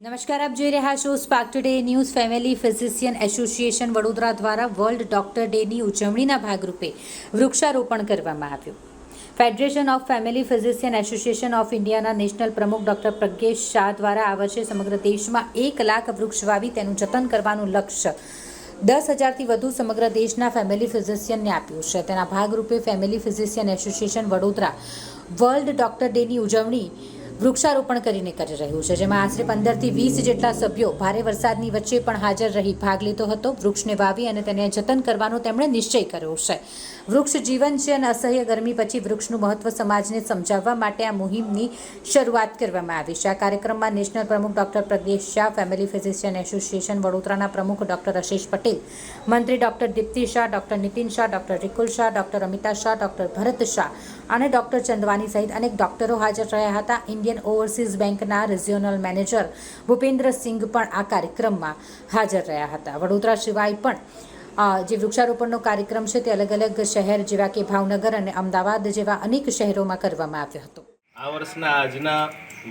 નમસ્કાર, આપ જોઈ રહ્યા છો spark today news family physician association Vadodara દ્વારા વર્લ્ડ ડોક્ટર ડેની ઉજવણીના ભાગરૂપે વૃક્ષારોપણ કરવામાં આવ્યું. Federation of family physician association of ઇન્ડિયાના નેશનલ પ્રમુખ ડોક્ટર પ્રજ્ઞેશ શાહ દ્વારા આ વર્ષે સમગ્ર દેશમાં એક લાખ વૃક્ષ વાવી તેનું જતન કરવાનું લક્ષ્ય દસ હજારથી વધુ સમગ્ર દેશના ફેમિલી ફિઝિશિયનને આપ્યું છે. તેના ભાગરૂપે family physician association Vadodara world doctor ડેની ઉજવણી વૃક્ષારોપણ કરીને કરી રહ્યું છે, જેમાં આશરે પંદરથી વીસ જેટલા સભ્યો ભારે વરસાદની વચ્ચે પણ હાજર રહી ભાગ લીધો હતો. વૃક્ષને વાવી અને તેને જતન કરવાનો તેમણે નિશ્ચય કર્યો છે. વૃક્ષ જીવન છે અને અસહ્ય ગરમી પછી વૃક્ષનું મહત્વ સમાજને સમજાવવા માટે આ મુહિમની શરૂઆત કરવામાં આવી છે. આ કાર્યક્રમમાં નેશનલ પ્રમુખ doctor Pragnesh Shah, family physician association વડોદરાના પ્રમુખ ડોક્ટર આશિષ પટેલ, મંત્રી doctor Dipti Shah, doctor Nitin Shah, doctor Rikul Shah, doctor Amita Shah, doctor Bharat Shah અને ડોક્ટર ચંદવાની સહિત અનેક ડોક્ટરો હાજર રહ્યા હતા. ઇન્ડિયન ઓવરસીઝ બેંકના રિજિયોનલ મેનેજર ભૂપેન્દ્ર સિંઘ પણ આ કાર્યક્રમમાં હાજર રહ્યા હતા. વડોદરા સિવાય પણ જે વૃક્ષારોપણનો કાર્યક્રમ છે તે અલગ અલગ શહેર જેવા કે ભાવનગર અને અમદાવાદ જેવા અનેક શહેરોમાં કરવામાં આવ્યો હતો. આ વર્ષના આજના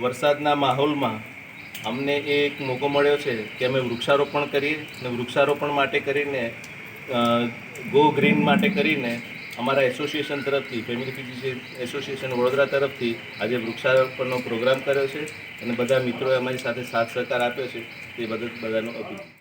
વરસાદના માહોલમાં અમને એક મોકો મળ્યો છે કે અમે વૃક્ષારોપણ કરીએ અને વૃક્ષારોપણ માટે કરીને ગો ગ્રીન માટે કરીને અમારા એસોસિએશન તરફથી, ફેમિલી ફિઝિશિયન એસોસિએશન વડોદરા તરફથી આજે વૃક્ષારોપણનો પ્રોગ્રામ કર્યો છે અને બધા મિત્રોએ અમારી સાથે સાથ સહકાર આપ્યો છે. તે બદલ બધાનો અભિનંદન.